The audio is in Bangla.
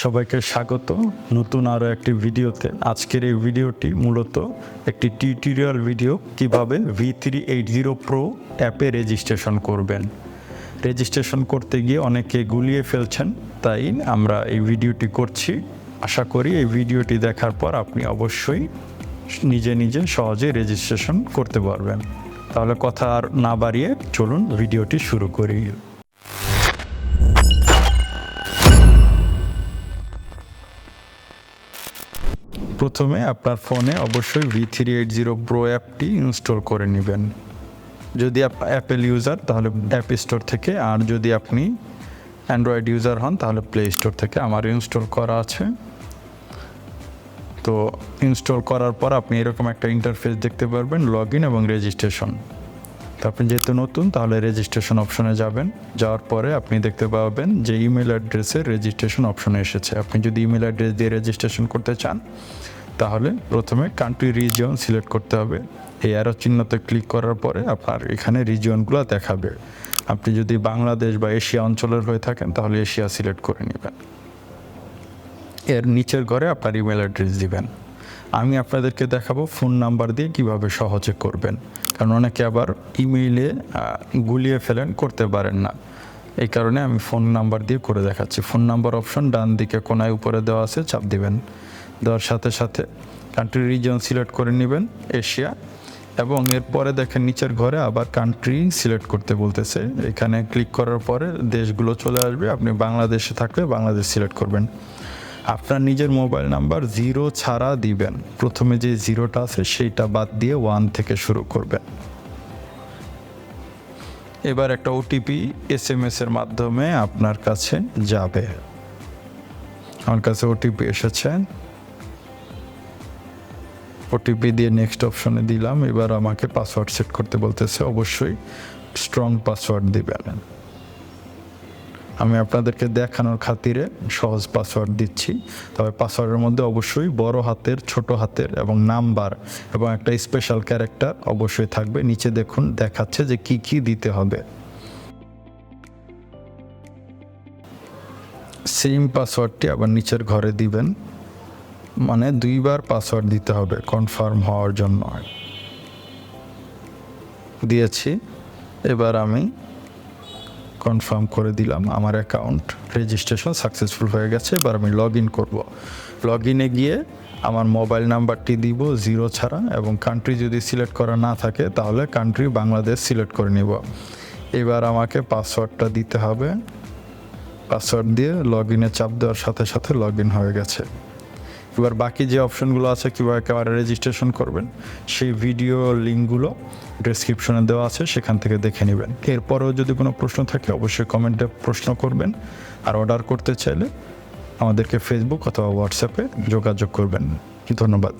সবাইকে স্বাগত। নতুন আরও একটি ভিডিওতে। আজকের এই ভিডিওটি মূলত একটি টিউটোরিয়াল ভিডিও, কীভাবে V three eight zero pro অ্যাপে রেজিস্ট্রেশন করবেন। রেজিস্ট্রেশন করতে গিয়ে অনেকে গুলিয়ে ফেলছেন, তাই আমরা এই ভিডিওটি করছি। আশা করি এই ভিডিওটি দেখার পর আপনি অবশ্যই নিজে নিজে সহজে রেজিস্ট্রেশন করতে পারবেন। তাহলে কথা আর না বাড়িয়ে চলুন ভিডিওটি শুরু করি। প্রথমে আপনার ফোনে অবশ্যই V three eight zero pro অ্যাপটি ইনস্টল করে নেবেন। যদি অ্যাপেল ইউজার তাহলে অ্যাপ স্টোর থেকে, আর যদি আপনি অ্যান্ড্রয়েড ইউজার হন, তাহলে প্লে স্টোর থেকে আমার ইনস্টল করা আছে। তো ইনস্টল করার পর আপনি এরকম একটা ইন্টারফেস দেখতে পারবেন লগ ইন এবং রেজিস্ট্রেশন তো আপনি যেহেতু নতুন, তাহলে রেজিস্ট্রেশন অপশনে যাবেন। যাওয়ার পরে আপনি দেখতে পাবেন যে ইমেল অ্যাড্রেসের রেজিস্ট্রেশন অপশনে এসেছে। আপনি যদি ইমেল অ্যাড্রেস দিয়ে রেজিস্ট্রেশন করতে চান, তাহলে প্রথমে কান্ট্রি রিজিয়ন সিলেক্ট করতে হবে। এই অ্যারো চিহ্নতে ক্লিক করার পরে আপনার এখানে রিজিয়নগুলো দেখাবে। আপনি যদি বাংলাদেশ বা এশিয়া অঞ্চলের হয়ে থাকেন, তাহলে এশিয়া সিলেক্ট করে নেবেন। এর নিচের ঘরে আপনার ইমেল অ্যাড্রেস দিবেন। আমি আপনাদেরকে দেখাবো ফোন নাম্বার দিয়ে কীভাবে সহজে করবেন। কারণ অনেকে আবার ইমেইলে গুলিয়ে ফেলেন, করতে পারেন না। এই কারণে আমি ফোন নাম্বার দিয়ে করে দেখাচ্ছি। ফোন নাম্বার অপশন ডান দিকে কোনায় উপরে দেওয়া আছে, চাপ দিবেন। দেওয়ার সাথে সাথে কান্ট্রি রিজন সিলেক্ট করে নেবেন, এশিয়া। এবং এরপরে দেখেন নিচের ঘরে আবার কান্ট্রি সিলেক্ট করতে বলতেছে। এখানে ক্লিক করার পরে দেশগুলো চলে আসবে। আপনি বাংলাদেশে থাকলে বাংলাদেশ সিলেক্ট করবেন। আপনার নিজের মোবাইল নাম্বার জিরো ছাড়া দিবেন। প্রথমে যে জিরোটা আছে সেইটা বাদ দিয়ে ওয়ান থেকে শুরু করবেন। এবার একটা ওটিপি এস এম এর মাধ্যমে আপনার কাছে যাবে। আমার কাছে ওটিপি এসেছে। ওটিপি দিয়ে নেক্সট অপশনে দিলাম। এবার আমাকে পাসওয়ার্ড সেট করতে বলতেছে। অবশ্যই স্ট্রং পাসওয়ার্ড দিবেন। আমি আপনাদেরকে দেখানোর খাতিরে সহজ পাসওয়ার্ড দিচ্ছি। তবে পাসওয়ার্ডের মধ্যে অবশ্যই বড় হাতের, ছোট হাতের এবং নাম্বার এবং একটা স্পেশাল ক্যারেক্টার অবশ্যই থাকবে। নিচে দেখুন, দেখাচ্ছে যে কি কি দিতে হবে। সেম পাসওয়ার্ডটি আবার নিচের ঘরে দিবেন। মানে দুইবার পাসওয়ার্ড দিতে হবে কনফার্ম হওয়ার জন্য। দিয়েছি। এবার আমি কনফার্ম করে দিলাম, আমার অ্যাকাউন্ট রেজিস্ট্রেশন সাকসেসফুল হয়ে গেছে, এবার আমি লগ ইন করব। লগ ইনে গিয়ে আমার মোবাইল নাম্বারটি দিব জিরো ছাড়া এবং কান্ট্রি যদি সিলেক্ট করা না থাকে, তাহলে কান্ট্রি বাংলাদেশ সিলেক্ট করে নিব। এবার আমাকে পাসওয়ার্ডটা দিতে হবে। পাসওয়ার্ড দিয়ে লগ ইনে চাপ দেওয়ার সাথে সাথে লগ ইন হয়ে গেছে। এবার বাকি যে অপশনগুলো আছে কীভাবে একেবারে রেজিস্ট্রেশন করবেন। সেই ভিডিও লিঙ্কগুলো ডেসক্রিপশনে দেওয়া আছে, সেখান থেকে দেখে নেবেন। এরপরেও যদি কোনো প্রশ্ন থাকে, অবশ্যই কমেন্টে প্রশ্ন করবেন। আর অর্ডার করতে চাইলে আমাদেরকে ফেসবুক অথবা হোয়াটসঅ্যাপে যোগাযোগ করবেন। ধন্যবাদ।